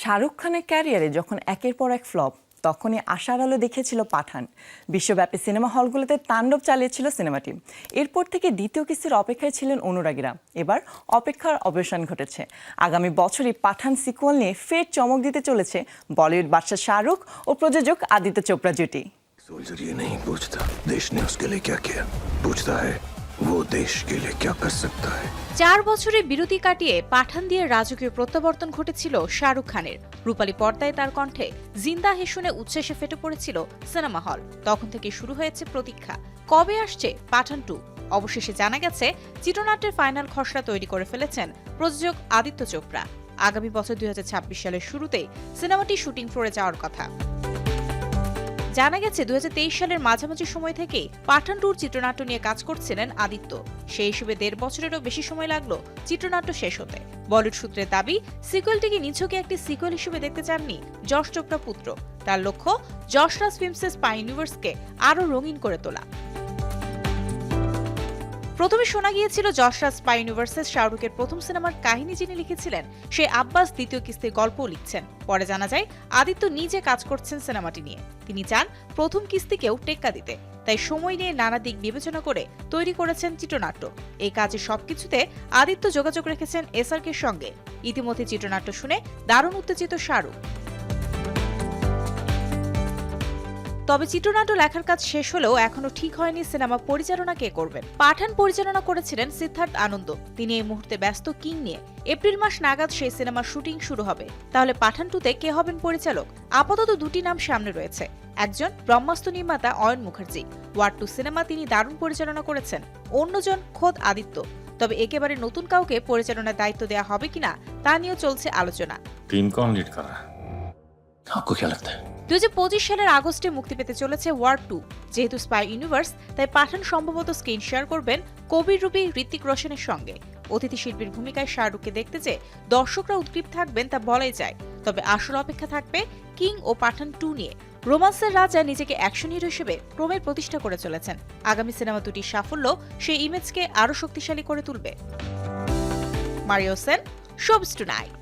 শাহরুখ খানের ক্যারিয়ারে যখন একের পর এক ফ্লপ, তখনই আশার আলো দেখেছিল পাঠান। বিশ্বব্যাপী সিনেমা হলগুলোতে তাণ্ডব চালিয়েছিল সিনেমাটি। এরপর থেকে দ্বিতীয় কিস্তির অপেক্ষায় ছিলেন অনুরাগীরা। এবার অপেক্ষার অবসান ঘটেছে। আগামী বছরই পাঠান সিকুয়াল নিয়ে ফের চমক দিতে চলেছে বলিউড বাদশাহ শাহরুখ ও প্রযোজক আদিত্য চোপড়া জুটি। सोल्जर ये नहीं पूछता देश ने उसके लिए क्या किया पूछता है वो देश के लिए क्या कर सकता है চার বছরের বিরতি কাটিয়ে পাঠান দিয়ে রাজকীয় প্রত্যাবর্তন ঘটেছিল শাহরুখ খানের রূপালী পর্দায় তার কণ্ঠে জিন্দা হে শুনে উচ্ছ্বাসে ফেটে পড়েছিল সিনেমা হল তখন থেকে শুরু হয়েছে প্রতীক্ষা কবে আসছে পাঠান টু অবশেষে জানা গেছে চিত্রনাট্যের ফাইনাল খসড়া তৈরি করে ফেলেছেন প্রযোজক আদিত্য চোপড়া আগামী বছর দুই সালের শুরুতেই সিনেমাটি শুটিং ফ্লোরে যাওয়ার কথা জানা গেছে দু হাজার তেইশ সালের মাঝামাঝি সময় থেকেই পাঠান টুর চিত্রনাট্য নিয়ে কাজ করছিলেন আদিত্য। সেই হিসেবে দেড় বছরেরও বেশি সময় লাগল চিত্রনাট্য শেষ হতে। বলিউড সূত্রের দাবি, সিকুয়েলটিকে নিছকে একটি সিকুয়েল হিসেবে দেখতে চাননি যশ চোপড়া পুত্র। তার লক্ষ্য, যশরাজ ফিল্মসের স্পাই ইউনিভার্সকে আরও রঙিন করে তোলা। প্রথমে শোনা গিয়েছিল যশরাজ স্পাই ইউনিভার্সেস শাহরুখের প্রথম সিনেমার কাহিনী যিনি লিখেছিলেন, সে আব্বাস দ্বিতীয় কিস্তির গল্পও লিখছেন। পরে জানা যায়, আদিত্য নিজে কাজ করছেন সিনেমাটি নিয়ে। তিনি চান প্রথম কিস্তিকেও টেক্কা দিতে। তাই সময় নিয়ে নানা দিক বিবেচনা করে তৈরি করেছেন চিত্রনাট্য। এই কাজে সবকিছুতে আদিত্য যোগাযোগ রেখেছেন এসআরকের সঙ্গে। ইতিমধ্যে চিত্রনাট্য শুনে দারুণ উত্তেজিত শাহরুখ। তবে চিত্রনাট্য লেখার কাজ শেষ হলেও এখনো ঠিক হয়নি সিনেমা পরিচালনা কে করবেন পাঠান পরিচালনা করেছিলেন সিদ্ধার্থ আনন্দ তিনি এই মুহূর্তে ব্যস্ত কিং নিয়ে এপ্রিল মাস নাগাদ সেই সিনেমার শুটিং শুরু হবে তাহলে পাঠান টুতে কে হবেন পরিচালক আপাতত দুটি নাম সামনে রয়েছে একজন ব্রহ্মাস্ত্র নির্মাতা Ayan Mukherjee war two cinema তিনি দারুণ পরিচালনা করেছেন অন্যজন খোদ আদিত্য তবে একেবারে নতুন কাউকে পরিচালনার দায়িত্ব দেওয়া হবে কিনা তা নিয়েও চলছে আলোচনা टीम कौन लीड कर रहा है आपको क्या लगता है দুই সালের আগস্টে মুক্তি পেতে চলেছে ওয়ার টু যেহেতু স্পাই ইউনিভার্স তাই পাঠান সম্ভবত স্ক্রিন শেয়ার করবেন কবির রূপী ঋত্বিক রোশনের সঙ্গে। অতিথি শিল্পীর ভূমিকায় শাহরুখকে দেখতে যে দর্শকরা উদ্গ্রীব থাকবেন তা বলাই যায়। তবে আসল অপেক্ষা থাকবে কিং ও পাঠান টু নিয়ে। রোমান্সের রাজা নিজেকে অ্যাকশন হিরো হিসেবে ক্রমে প্রতিষ্ঠা করে চলেছেন। আগামী সিনেমা দুটির সাফল্য সেই ইমেজকে আরও শক্তিশালী করে তুলবে। মারিও সেন শোবস টু নাইট